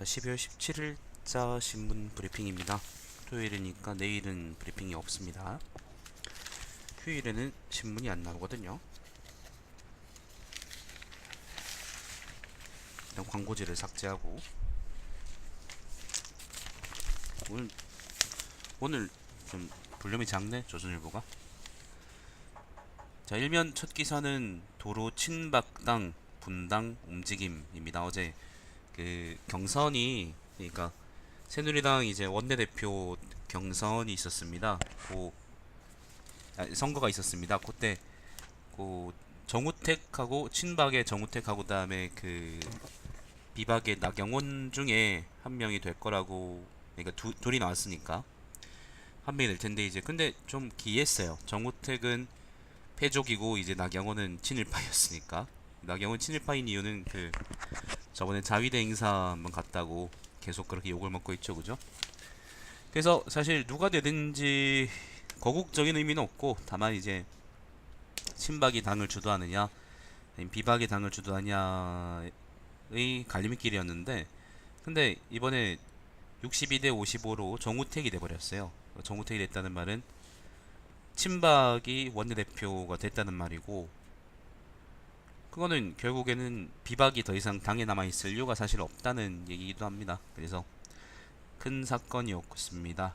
자, 12월 17일자 신문 브리핑입니다. 토요일이니까 내일은 브리핑이 없습니다. 휴일에는 신문이 안 나오거든요. 일단 광고지를 삭제하고 오늘 오늘 좀 볼륨이 작네 조선일보가. 자 일면 첫 기사는 도로 친박당 분당 움직임입니다. 어제 그 경선이 그러니까 새누리당 이제 원내대표 경선이 있었습니다. 그 아, 선거가 있었습니다. 그때 그 정우택하고 친박의 정우택하고 그다음에 그 비박의 나경원 중에 한 명이 될 거라고 그러니까 두, 둘이 나왔으니까 한 명이 될 텐데 이제 근데 좀 기했어요. 정우택은 패족이고 이제 나경원은 친일파였으니까 나경원 친일파인 이유는 그 저번에 자위대 행사 한번 갔다고 계속 그렇게 욕을 먹고 있죠, 그죠? 그래서 사실 누가 되든지 거국적인 의미는 없고 다만 이제 친박이 당을 주도하느냐 비박이 당을 주도하냐의 갈림길이었는데 근데 이번에 62대 55로 정우택이 돼버렸어요. 정우택이 됐다는 말은 친박이 원내대표가 됐다는 말이고 그거는 결국에는 비박이 더 이상 당에 남아 있을 이유가 사실 없다는 얘기이기도 합니다. 그래서 큰 사건이었습니다.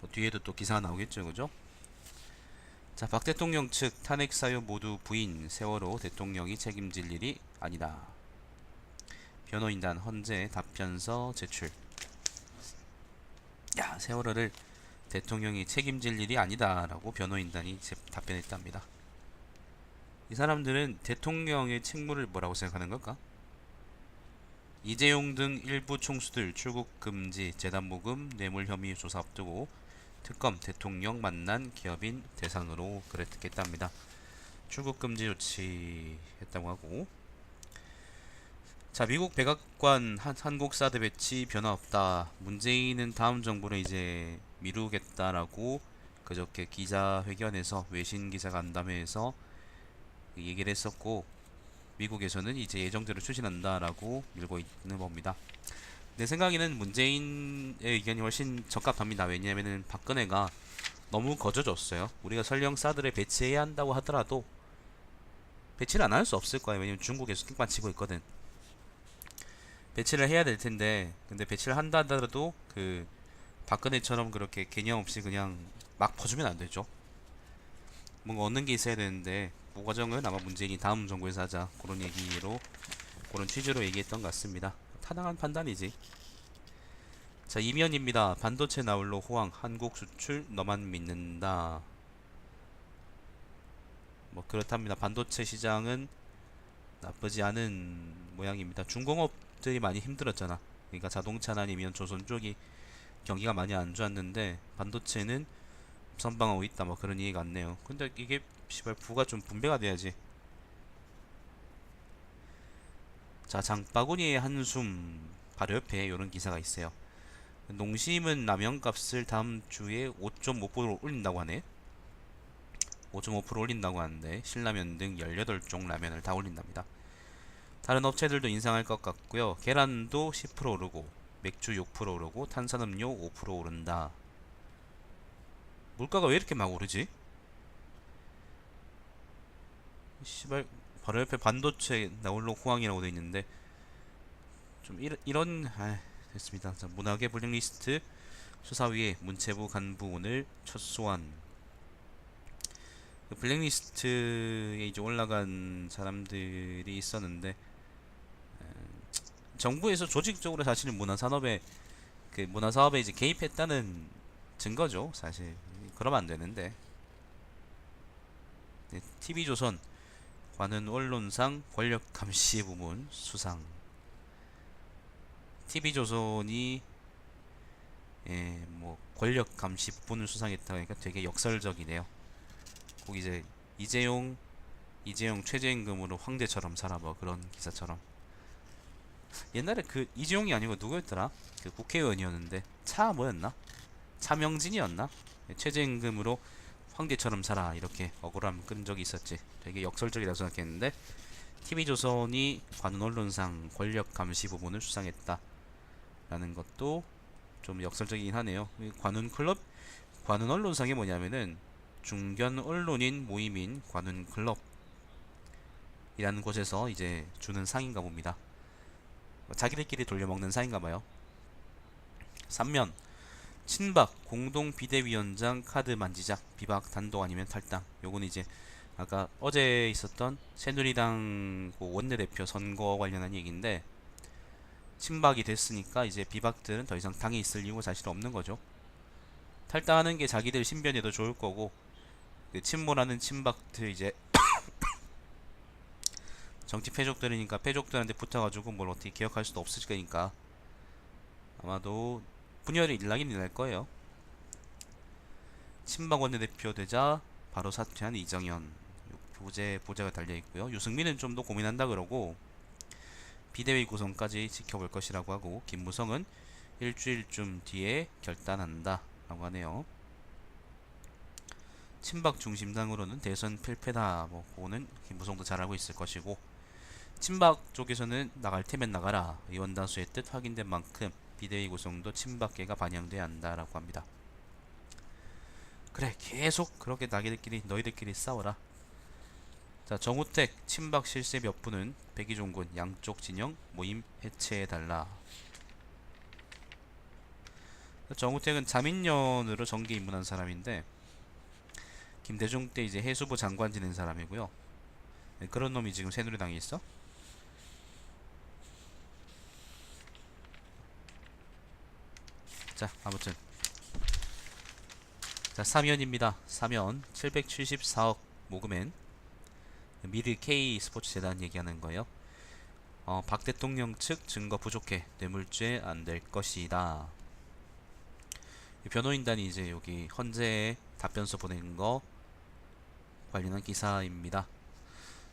뭐 뒤에도 또 기사가 나오겠죠, 그죠? 자, 박 대통령 측 탄핵 사유 모두 부인 세월호 대통령이 책임질 일이 아니다. 변호인단 헌재 답변서 제출. 야, 세월호를 대통령이 책임질 일이 아니다라고 변호인단이 제- 답변했답니다. 이 사람들은 대통령의 책무를 뭐라고 생각하는 걸까? 이재용 등 일부 총수들 출국 금지, 재단 모금, 뇌물 혐의 조사 앞두고 특검 대통령 만난 기업인 대상으로 그랬겠답니다. 출국 금지 조치했다고 하고 자 미국 백악관 한, 한국 사드 배치 변화 없다. 문재인은 다음 정부를 이제 미루겠다라고 그저께 기자회견에서 외신 기자 간담회에서 얘기를 했었고 미국에서는 이제 예정대로 추진한다라고 밀고 있는 겁니다. 내 생각에는 문재인의 의견이 훨씬 적합합니다. 왜냐하면은 박근혜가 너무 거저줬어요. 우리가 설령 사드를 배치해야 한다고 하더라도 배치를 안 할 수 없을 거예요. 왜냐면 중국에서 킥만 치고 있거든. 배치를 해야 될 텐데 근데 배치를 한다 하더라도 그 박근혜처럼 그렇게 개념 없이 그냥 막 퍼주면 안 되죠. 뭔가 얻는 게 있어야 되는데 그 과정은 아마 문재인이 다음 정부에서 하자 그런 얘기로 그런 취지로 얘기했던 것 같습니다. 타당한 판단이지. 자 이면입니다. 반도체 나홀로 호황 한국 수출 너만 믿는다. 뭐 그렇답니다. 반도체 시장은 나쁘지 않은 모양입니다. 중공업들이 많이 힘들었잖아. 그러니까 자동차나 아니면 조선 쪽이 경기가 많이 안 좋았는데 반도체는 선방하고 있다 뭐 그런 얘기가 같네요. 근데 이게 시발 부가 좀 분배가 돼야지. 자 장바구니의 한숨 바로 옆에 이런 기사가 있어요. 농심은 라면값을 다음 주에 5.5% 올린다고 하네. 5.5% 올린다고 하는데 신라면 등 18종 라면을 다 올린답니다. 다른 업체들도 인상할 것 같고요. 계란도 10% 오르고 맥주 6% 오르고 탄산음료 5% 오른다. 물가가 왜 이렇게 막 오르지? 씨발 바로 옆에 반도체 나홀로 호황이라고 돼 있는데 좀 이런 이런 아 됐습니다. 자, 문학의 블랙리스트 수사위에 문체부 간부 오늘 첫 소환. 그 블랙리스트에 이제 올라간 사람들이 있었는데 음, 정부에서 조직적으로 사실은 문화 산업에 그 문화 사업에 이제 개입했다는 증거죠, 사실. 그러면 안 되는데. 네, TV조선 관은 언론상 권력 감시 부문 수상. TV조선이 예, 뭐 권력 감시 부분을 수상했다 그러니까 되게 역설적이네요. 거기 이제 이재용 이재용 최저임금으로 황제처럼 살아 뭐 그런 기사처럼. 옛날에 그 이재용이 아니고 누구였더라? 그 국회의원이었는데 차 뭐였나? 차명진이었나? 최저임금으로 황제처럼 살아 이렇게 억울함 끈 적이 있었지. 되게 역설적이라고 생각했는데 TV조선이 관훈 언론상 권력 감시 부분을 수상했다. 라는 것도 좀 역설적이긴 하네요. 이 관훈 클럽, 관훈 언론상이 뭐냐면은 중견 언론인 모임인 관훈 클럽 이라는 곳에서 이제 주는 상인가 봅니다. 자기들끼리 돌려먹는 상인가 봐요. 3면 친박 공동 비대위원장 카드 만지작 비박 단독 아니면 탈당. 요건 이제 아까 어제 있었던 새누리당 그 원내대표 선거 관련한 얘기인데 친박이 됐으니까 이제 비박들은 더 이상 당에 있을 이유가 사실 없는 거죠. 탈당하는 게 자기들 신변에도 좋을 거고 그 친모라는 친박들 이제 정치 패족들이니까 패족들한테 붙어가지고 뭘 어떻게 기억할 수도 없을 거니까 아마도 분열이 일나긴 일날 거예요. 친박 원내대표 되자 바로 사퇴한 이정현 보제 보제가 달려 있고요. 유승민은 좀 더 고민한다 그러고 비대위 구성까지 지켜볼 것이라고 하고 김무성은 일주일쯤 뒤에 결단한다라고 하네요. 친박 중심당으로는 대선 필패다. 뭐 그거는 김무성도 잘 알고 있을 것이고 친박 쪽에서는 나갈 테면 나가라. 의원 다수의 뜻 확인된 만큼 비대위 구성도 친박계가 반영돼야 한다라고 합니다. 그래 계속 그렇게 나기들끼리 너희들끼리 싸워라. 자 정우택 친박 실세 몇 분은 백이종군 양쪽 진영 모임 해체해달라. 정우택은 자민련으로 정계 입문한 사람인데 김대중 때 이제 해수부 장관 지낸 사람이고요. 네, 그런 놈이 지금 새누리당에 있어? 자 아무튼 자 사면입니다. 사면 774억 모금엔 미르 K 스포츠 재단 얘기하는 거예요. 어, 박 대통령 측 증거 부족해 뇌물죄 안 될 것이다. 이 변호인단이 이제 여기 헌재에 답변서 보낸 거 관련한 기사입니다.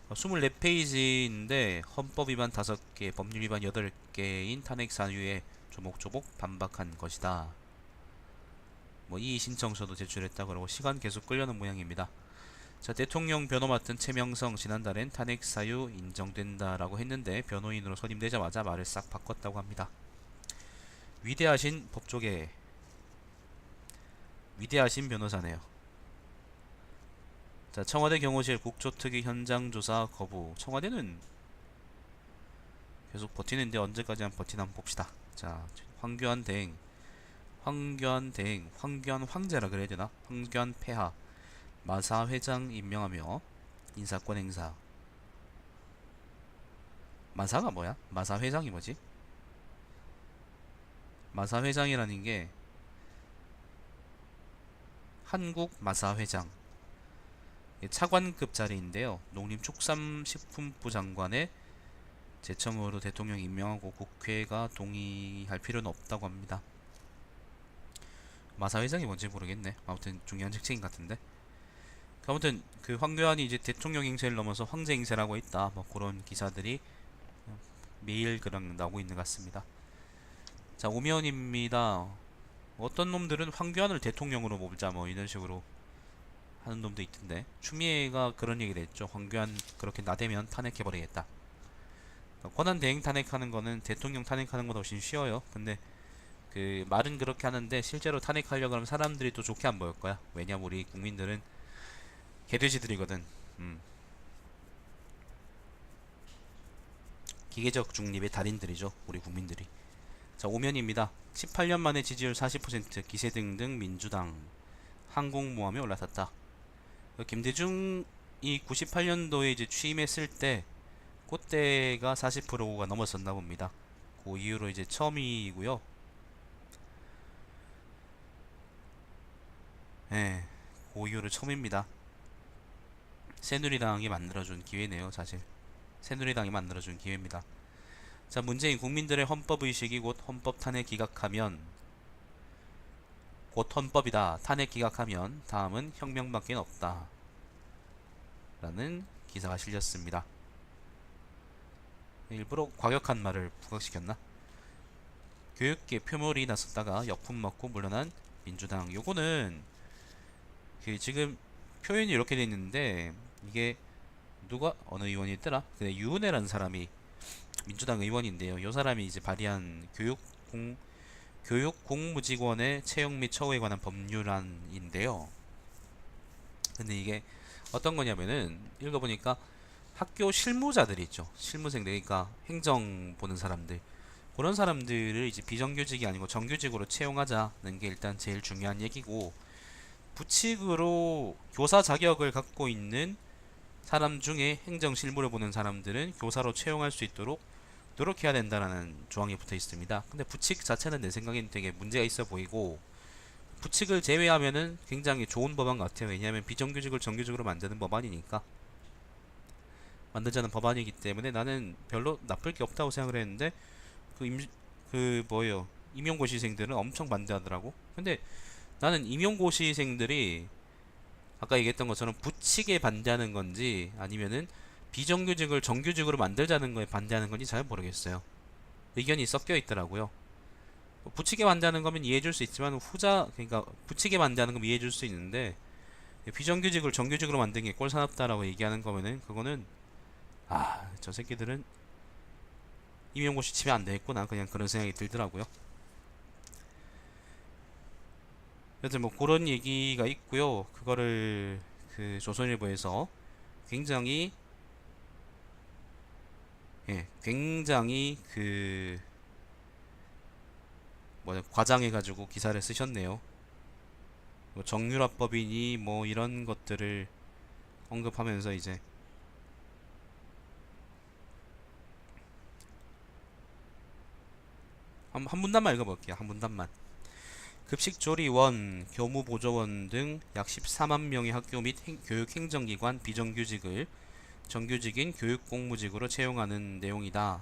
어, 24페이지인데 헌법 위반 5개, 법률 위반 8개인 탄핵 사유에 조목조목 반박한 것이다. 뭐 이의 신청서도 제출했다 그러고 시간 계속 끌려는 모양입니다. 자 대통령 변호 맡은 최명성 지난달엔 탄핵 사유 인정된다라고 했는데 변호인으로 선임되자마자 말을 싹 바꿨다고 합니다. 위대하신 법조계 위대하신 변호사네요. 자 청와대 경호실 국조특위 현장 조사 거부. 청와대는 계속 버티는데 언제까지 한 버티나 한번 봅시다. 자 황교안 대행, 황교안 대행, 황교안 황제라 그래야 되나? 황교안 폐하. 마사 회장 임명하며 인사권 행사. 마사가 뭐야? 마사 회장이 뭐지? 마사 회장이라는 게 한국 마사 회장 이게 차관급 자리인데요. 농림축산식품부 장관의 제청으로 대통령 임명하고 국회가 동의할 필요는 없다고 합니다. 마사 회장이 뭔지 모르겠네. 아무튼 중요한 직책인 것 같은데. 아무튼 그 황교안이 이제 대통령 행세를 넘어서 황제 행세라고 있다. 뭐 그런 기사들이 매일 그냥 나오고 있는 것 같습니다. 자 오면입니다. 어떤 놈들은 황교안을 대통령으로 뽑자 뭐 이런 식으로 하는 놈도 있던데 추미애가 그런 얘기를 했죠. 황교안 그렇게 나대면 탄핵해버리겠다. 권한 대행 탄핵하는 거는 대통령 탄핵하는 것보다 훨씬 쉬워요. 근데 그 말은 그렇게 하는데 실제로 탄핵하려고 하면 사람들이 또 좋게 안 보일 거야. 왜냐면 우리 국민들은 개돼지들이거든. 음. 기계적 중립의 달인들이죠. 우리 국민들이. 자, 오면입니다. 18년 만에 지지율 40% 기세 등등 민주당 항공모함에 올라탔다. 그 김대중이 98년도에 이제 취임했을 때 그때가 40%가 넘었었나 봅니다. 그 이후로 이제 처음이고요. 예, 그 이후로 처음입니다. 새누리당이 만들어준 기회네요, 사실. 새누리당이 만들어준 기회입니다. 자, 문재인 국민들의 헌법의식이 곧 헌법 탄핵 기각하면 곧 헌법이다. 탄핵 기각하면 다음은 혁명밖에 없다. 라는 기사가 실렸습니다. 일부러 과격한 말을 부각시켰나? 교육계 표몰이 나섰다가 역풍 맞고 물러난 민주당. 요거는 그 지금 표현이 이렇게 돼 있는데 이게 누가 어느 의원이었더라? 근데 유은혜라는 사람이 민주당 의원인데요. 이 사람이 이제 발의한 교육 공 교육 공무직원의 채용 및 처우에 관한 법률안인데요. 근데 이게 어떤 거냐면은 읽어보니까 학교 실무자들이 있죠. 실무생들, 그러니까 행정 보는 사람들. 그런 사람들을 이제 비정규직이 아니고 정규직으로 채용하자는 게 일단 제일 중요한 얘기고, 부칙으로 교사 자격을 갖고 있는 사람 중에 행정 실무를 보는 사람들은 교사로 채용할 수 있도록 노력해야 된다라는 조항이 붙어 있습니다. 근데 부칙 자체는 내 생각엔 되게 문제가 있어 보이고, 부칙을 제외하면은 굉장히 좋은 법안 같아요. 왜냐하면 비정규직을 정규직으로 만드는 법안이니까. 만들자는 법안이기 때문에 나는 별로 나쁠 게 없다고 생각을 했는데 그 임, 그 뭐예요? 임용고시생들은 엄청 반대하더라고. 근데 나는 임용고시생들이 아까 얘기했던 것처럼 부칙에 반대하는 건지 아니면은 비정규직을 정규직으로 만들자는 거에 반대하는 건지 잘 모르겠어요. 의견이 섞여 있더라고요. 뭐 부칙에 반대하는 거면 이해해 줄 수 있지만 후자 그러니까 부칙에 반대하는 건 이해해 줄 수 있는데 비정규직을 정규직으로 만든 게 꼴사납다라고 얘기하는 거면은 그거는 아, 저 새끼들은 임용고시 치면 안 되겠구나. 그냥 그런 생각이 들더라고요. 여튼 뭐 그런 얘기가 있고요. 그거를 그 조선일보에서 굉장히 예, 굉장히 그 뭐냐 과장해가지고 기사를 쓰셨네요. 뭐 정유라법이니 뭐 이런 것들을 언급하면서 이제 한, 한 문단만 읽어볼게요. 한 문단만. 급식조리원, 교무보조원 등 약 14만 명의 학교 및 행- 교육행정기관 비정규직을 정규직인 교육공무직으로 채용하는 내용이다.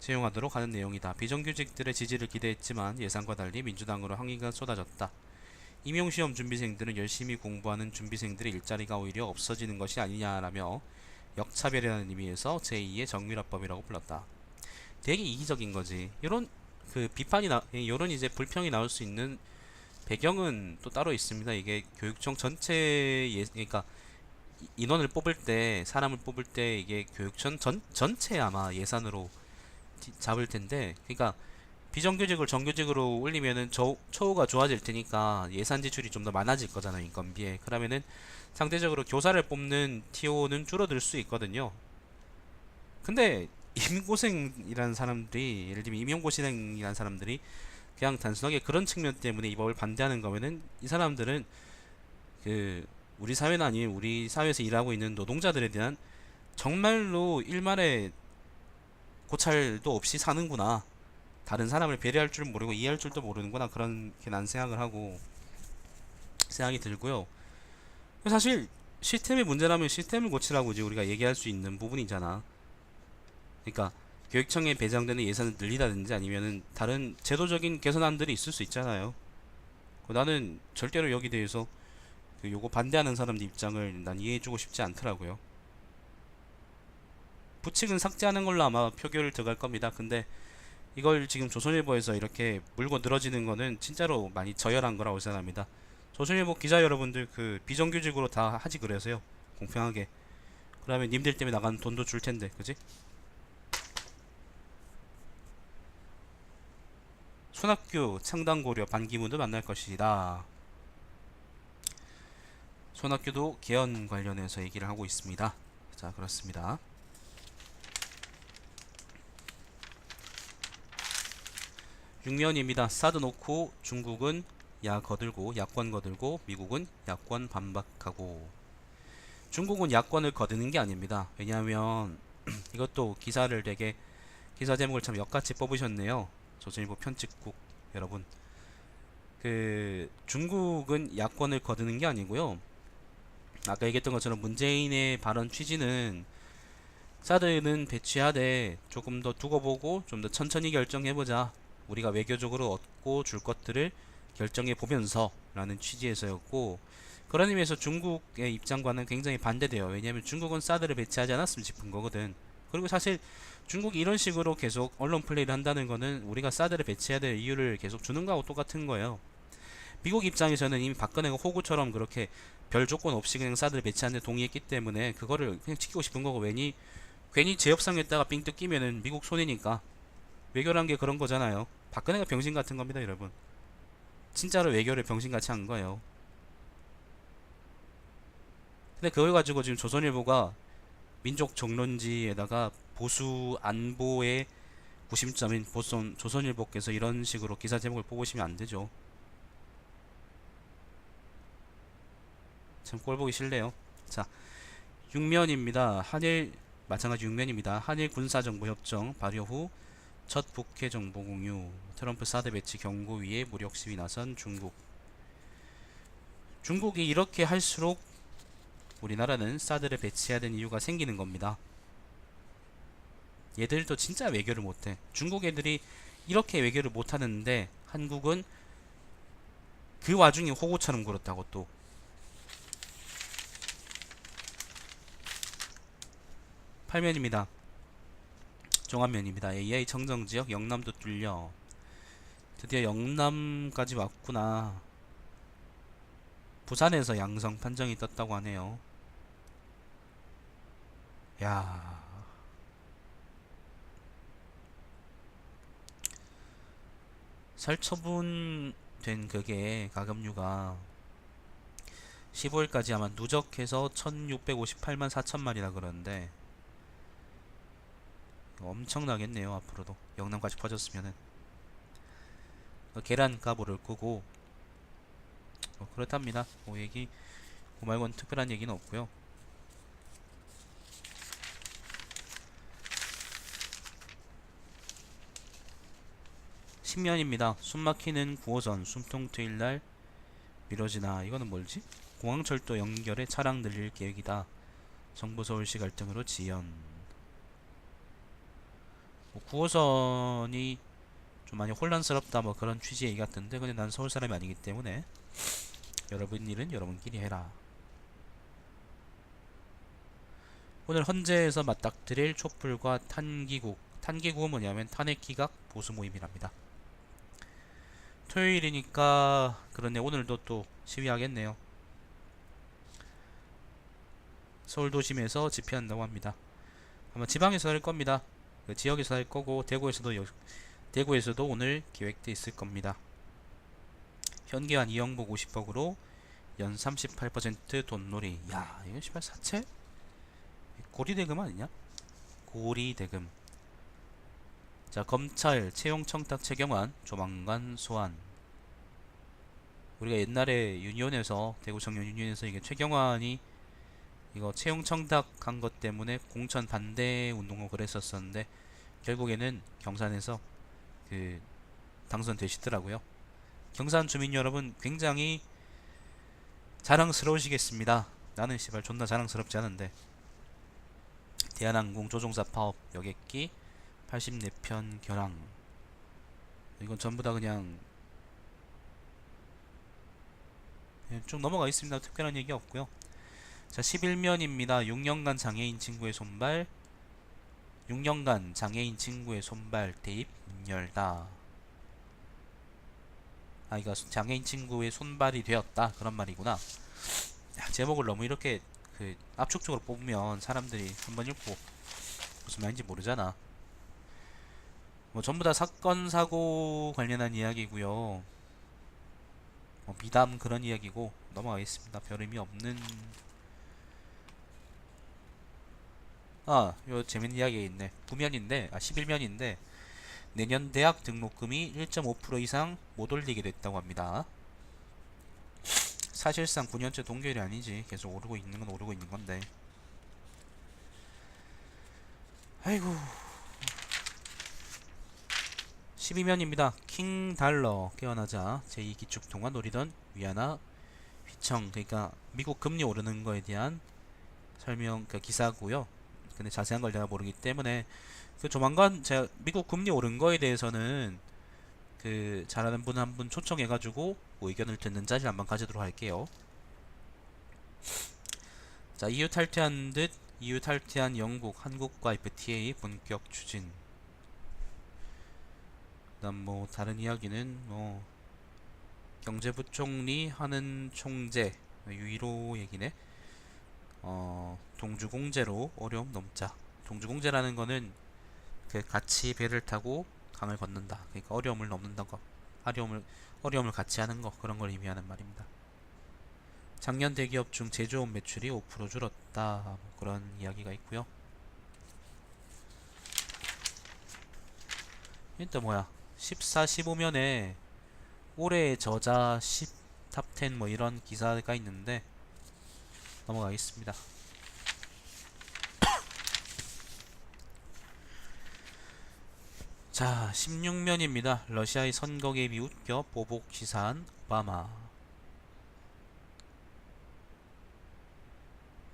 채용하도록 하는 내용이다. 비정규직들의 지지를 기대했지만 예상과 달리 민주당으로 항의가 쏟아졌다. 임용시험 준비생들은 열심히 공부하는 준비생들의 일자리가 오히려 없어지는 것이 아니냐라며 역차별이라는 의미에서 제2의 정밀화법이라고 불렀다. 되게 이기적인 거지. 이런 그 비판이 나 이런 이제 불평이 나올 수 있는 배경은 또 따로 있습니다. 이게 교육청 전체 예 그러니까 이- 인원을 뽑을 때 사람을 뽑을 때 이게 교육청 전 전체 아마 예산으로 티- 잡을 텐데 그러니까 비정규직을 정규직으로 올리면은 저, 처우가 좋아질 테니까 예산 지출이 좀 더 많아질 거잖아요 인건비에 그러면은 상대적으로 교사를 뽑는 TO는 줄어들 수 있거든요 근데 임고생이라는 사람들이 예를 들면 임용고시생이라는 사람들이 그냥 단순하게 그런 측면 때문에 이 법을 반대하는 거면은 이 사람들은 그 우리 사회나 아니면 우리 사회에서 일하고 있는 노동자들에 대한 정말로 일말의 고찰도 없이 사는구나. 다른 사람을 배려할 줄 모르고 이해할 줄도 모르는구나. 그렇게 난 생각을 하고 생각이 들고요. 사실 시스템의 문제라면 시스템을 고치라고 이제 우리가 얘기할 수 있는 부분이잖아 그러니까 교육청에 배정되는 예산을 늘리다든지 아니면은 다른 제도적인 개선안들이 있을 수 있잖아요. 그 나는 절대로 여기 대해서 그 요거 반대하는 사람들 입장을 난 이해해주고 싶지 않더라고요. 부칙은 삭제하는 걸로 아마 표결을 들어갈 겁니다. 근데 이걸 지금 조선일보에서 이렇게 물고 늘어지는 거는 진짜로 많이 저열한 거라고 생각합니다. 조선일보 기자 여러분들 그 비정규직으로 다 하지 그래서요. 공평하게. 그러면 님들 때문에 나가는 돈도 줄 텐데, 그지? 손학규 창당고려 반기문도 만날 것이다. 손학규도 개헌 관련해서 얘기를 하고 있습니다. 자 그렇습니다. 육면입니다. 사드 놓고 중국은 야 거들고 야권 거들고 미국은 야권 반박하고 중국은 야권을 거드는 게 아닙니다. 왜냐하면 이것도 기사를 되게 기사 제목을 참 역같이 뽑으셨네요. 조선일보 편집국 여러분 그 중국은 야권을 거두는 게 아니고요. 아까 얘기했던 것처럼 문재인의 발언 취지는 사드는 배치하되 조금 더 두고 보고 좀 더 천천히 결정해보자. 우리가 외교적으로 얻고 줄 것들을 결정해 보면서 라는 취지에서였고 그런 의미에서 중국의 입장과는 굉장히 반대돼요. 왜냐하면 중국은 사드를 배치하지 않았으면 싶은 거거든. 그리고 사실 중국이 이런 식으로 계속 언론 플레이를 한다는 거는 우리가 사드를 배치해야 될 이유를 계속 주는 거하고 똑같은 거예요. 미국 입장에서는 이미 박근혜가 호구처럼 그렇게 별 조건 없이 그냥 사드를 배치하는데 동의했기 때문에 그거를 그냥 지키고 싶은 거고 괜히 괜히 제협상에다가 삥 뜯기면은 미국 손해니까 외교란 게 그런 거잖아요. 박근혜가 병신 같은 겁니다, 여러분. 진짜로 외교를 병신같이 한 거예요. 근데 그걸 가지고 지금 조선일보가 민족 정론지에다가 보수 안보의 구심점인 보선 조선일보께서 이런 식으로 기사 제목을 뽑으시면 안 되죠. 참 꼴보기 싫네요. 자, 6면입니다. 한일 마찬가지 6면입니다. 한일 군사정보 협정 발효 후 첫 북해 정보 공유 트럼프 사드 배치 경고 위에 무력 시위 나선 중국 중국이 이렇게 할수록 우리나라는 사드를 배치해야 되는 이유가 생기는 겁니다. 얘들도 진짜 외교를 못해. 중국 애들이 이렇게 외교를 못하는데 한국은 그 와중에 호구처럼 굴었다고 또. 팔면입니다. 종합면입니다. AI 청정지역 영남도 뚫려. 드디어 영남까지 왔구나. 부산에서 양성 판정이 떴다고 하네요. 야. 살처분된 그게 가금류가 15일까지 아마 누적해서 1658만 4천 마리라 그러는데 엄청나겠네요 앞으로도. 영남까지 퍼졌으면은. 어, 계란 가보를 끄고. 어, 그렇답니다. 뭐 얘기 그 말고는 특별한 얘기는 없고요 신면입니다. 숨막히는 9호선 숨통 트일 날 미뤄지나. 이거는 뭘지? 공항철도 연결에 차량 늘릴 계획이다. 정부 서울시 갈등으로 지연. 뭐 9호선이 좀 많이 혼란스럽다 뭐 그런 취지의 얘기 같던데 근데 난 서울 사람이 아니기 때문에 여러분 일은 여러분끼리 해라. 오늘 헌재에서 맞닥뜨릴 촛불과 탄기국 탄기국은 뭐냐면 탄핵 기각 보수 모임이랍니다 토요일이니까 그러네 오늘도 또 시위하겠네요 서울 도심에서 집회한다고 합니다 아마 지방에서 할 겁니다 그 지역에서 할 거고 대구에서도 여, 대구에서도 오늘 기획돼 있을 겁니다. 현기한 이영복 50억으로 연 38% 돈놀이. 야, 이거 씨발 사채? 고리대금 아니냐? 고리대금. 자, 검찰 채용 청탁 최경환 조만간 소환. 우리가 옛날에 유니온에서 대구 청년 유니온에서 이게 최경환이 이거 채용 청탁한 것 때문에 공천 반대 운동을 그랬었었는데 결국에는 경산에서 그 당선되시더라고요. 경산 주민 여러분 굉장히 자랑스러우시겠습니다. 나는 씨발 존나 자랑스럽지 않은데 대한항공 조종사 파업 여객기 84편 결항 이건 전부 다 그냥 그냥 쭉 넘어가 있습니다. 특별한 얘기 없고요. 자 11면입니다. 6년간 장애인 친구의 손발 6년간 장애인 친구의 손발 대입 문 열다 아 이거 장애인 친구의 손발이 되었다 그런 말이구나 야, 제목을 너무 이렇게 그 압축적으로 뽑으면 사람들이 한번 읽고 무슨 말인지 모르잖아 뭐 전부 다 사건 사고 관련한 이야기고요 뭐 미담 그런 이야기고 넘어가겠습니다 별 의미 없는 아, 요 재밌는 이야기 있네. 9면인데, 아, 11면인데, 내년 대학 등록금이 1.5% 이상 못 올리게 됐다고 합니다. 사실상 9년째 동결이 아니지. 계속 오르고 있는 건 오르고 있는 건데. 아이고. 12면입니다. 킹 달러 깨어나자 제2기축 통화 노리던 위안화 휘청 그러니까 미국 금리 오르는 거에 대한 설명 그 기사고요. 근데 자세한 걸 내가 모르기 때문에 그 조만간 제가 미국 금리 오른 거에 대해서는 그 잘하는 분한분 초청해가지고 뭐 의견을 듣는 자리를 한번 가지도록 할게요. 자, EU 탈퇴한 듯 EU 탈퇴한 영국, 한국과 FTA 본격 추진. 그다음 뭐 다른 이야기는 뭐 경제부총리 하는 총재 유일호 얘기네. 어, 동주공제로 어려움 넘자. 동주공제라는 거는 그 같이 배를 타고 강을 건넌다. 그러니까 어려움을 넘는다 거. 어려움을 어려움을 같이 하는 거 그런 걸 의미하는 말입니다. 작년 대기업 중 제조업 매출이 5% 줄었다. 뭐 그런 이야기가 있고요. 일단 뭐야? 14, 15면에 올해의 저자 10 탑10 뭐 이런 기사가 있는데 넘어가겠습니다. 자, 16면입니다. 러시아의 선거 개입이 웃겨 보복 시사한 오바마.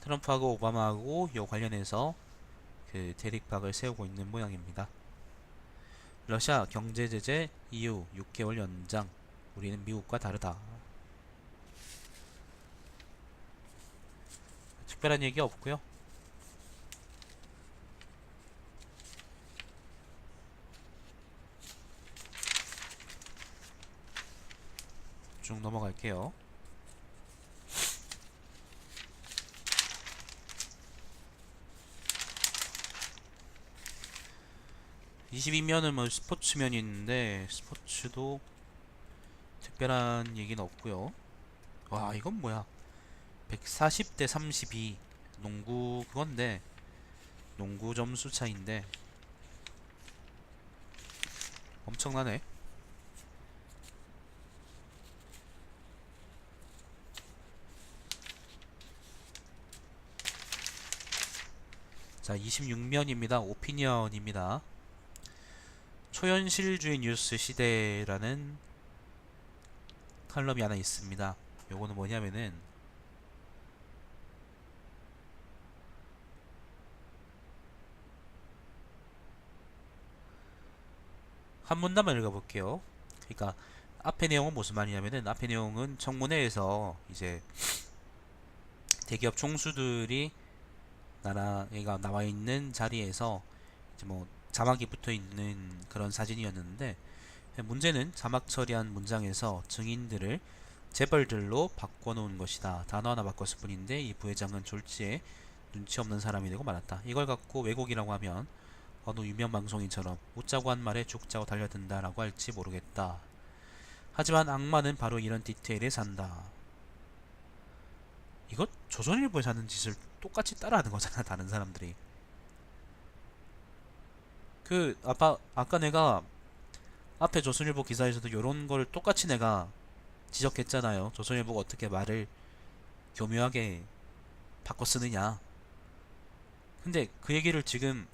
트럼프하고 오바마하고 요 관련해서 그 대립각을 세우고 있는 모양입니다. 러시아 경제 제재 EU 6개월 연장. 우리는 미국과 다르다. 특별한 얘기 없고요. 쭉 넘어갈게요. 22면은 뭐 스포츠면이 있는데 스포츠도 특별한 얘기는 없고요. 와 이건 뭐야? 140대 32 농구 그건데 농구 점수 차인데 엄청나네. 자, 26면입니다. 오피니언입니다. 초현실주의 뉴스 시대라는 칼럼이 하나 있습니다. 요거는 뭐냐면은 한 문단만 읽어볼게요. 그러니까 앞에 내용은 무슨 말이냐면은 앞에 내용은 청문회에서 이제 대기업 총수들이 나라가 나와 있는 자리에서 이제 뭐 자막이 붙어 있는 그런 사진이었는데 문제는 자막 처리한 문장에서 증인들을 재벌들로 바꿔놓은 것이다. 단어 하나 바꿨을 뿐인데 이 부회장은 졸지에 눈치 없는 사람이 되고 말았다. 이걸 갖고 왜곡이라고 하면 어느 유명 방송인처럼 웃자고 한 말에 죽자고 달려든다라고 할지 모르겠다. 하지만 악마는 바로 이런 디테일에 산다. 이것 조선일보에 사는 짓을 똑같이 따라하는 거잖아 다른 사람들이. 그 아까 아까 내가 앞에 조선일보 기사에서도 요런 걸 똑같이 내가 지적했잖아요. 조선일보가 어떻게 말을 교묘하게 바꿔 쓰느냐. 근데 그 얘기를 지금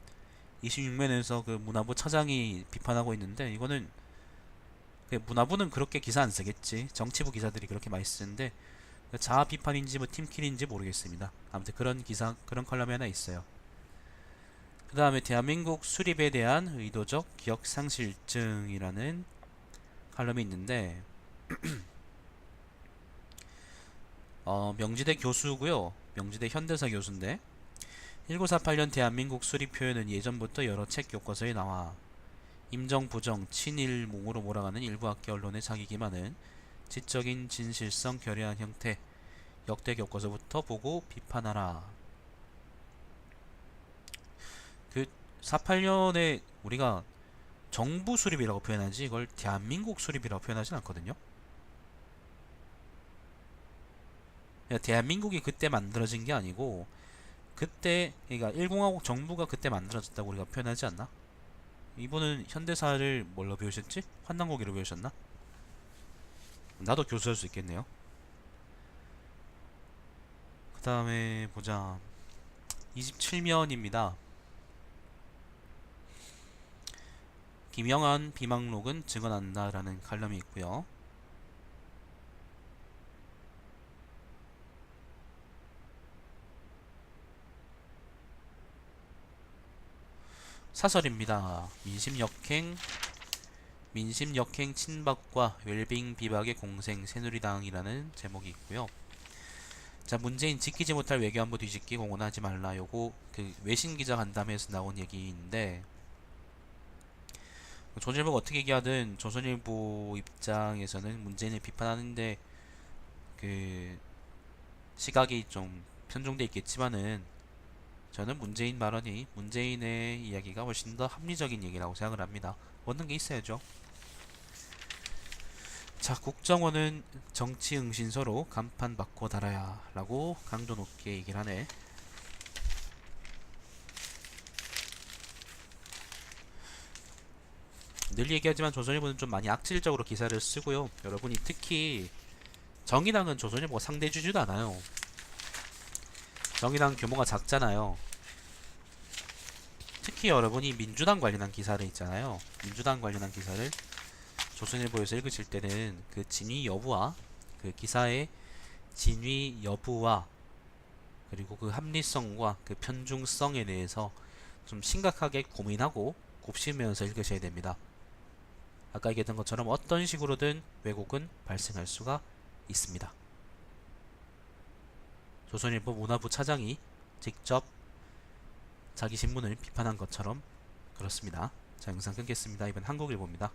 26면에서 그 문화부 차장이 비판하고 있는데 이거는 그 문화부는 그렇게 기사 안 쓰겠지. 정치부 기사들이 그렇게 많이 쓰는데 자아 비판인지 뭐 팀킬인지 모르겠습니다. 아무튼 그런 기사 그런 컬럼이 하나 있어요. 그 다음에 대한민국 수립에 대한 의도적 기억 상실증이라는 칼럼이 있는데 어, 명지대 교수고요. 명지대 현대사 교수인데 1948년 대한민국 수립 표현은 예전부터 여러 책 교과서에 나와 임정 부정 친일 몽으로 몰아가는 일부 학계 언론의 자기 기만은 지적인 진실성 결여한 형태 역대 교과서부터 보고 비판하라. 그 48년에 우리가 정부 수립이라고 표현하지 이걸 대한민국 수립이라고 표현하진 않거든요. 그러니까 대한민국이 그때 만들어진 게 아니고 그때 그러니까 1공화국 정부가 그때 만들어졌다고 우리가 표현하지 않나? 이분은 현대사를 뭘로 배우셨지? 환단고기로 배우셨나? 나도 교수할 수 있겠네요. 그 다음에 보자. 27면입니다. 김영한 비망록은 증언한다라는 칼럼이 있고요. 사설입니다. 민심 역행 민심 역행 친박과 웰빙 비박의 공생 새누리당이라는 제목이 있고요. 자 문재인 지키지 못할 외교안보 뒤집기 공언하지 말라 요거 그 외신 기자 간담회에서 나온 얘기인데 조선일보가 어떻게 얘기하든 조선일보 입장에서는 문재인을 비판하는데 그 시각이 좀 편중돼 있겠지만은 저는 문재인 발언이 문재인의 이야기가 훨씬 더 합리적인 얘기라고 생각을 합니다. 얻는 게 있어야죠. 자, 국정원은 정치 응신서로 간판 바꿔 달아야 라고 강도 높게 얘기를 하네. 늘 얘기하지만 조선일보는 좀 많이 악질적으로 기사를 쓰고요. 여러분이 특히 정의당은 조선일보가 상대해주지도 않아요. 정의당 규모가 작잖아요. 특히 여러분이 민주당 관련한 기사를 있잖아요. 민주당 관련한 기사를 조선일보에서 읽으실 때는 그 진위 여부와 그 기사의 진위 여부와 그리고 그 합리성과 그 편중성에 대해서 좀 심각하게 고민하고 곱씹으면서 읽으셔야 됩니다. 아까 얘기했던 것처럼 어떤 식으로든 왜곡은 발생할 수가 있습니다. 조선일보 문화부 차장이 직접 자기 신문을 비판한 것처럼 그렇습니다. 자 영상 끊겠습니다. 이번 한국일보입니다.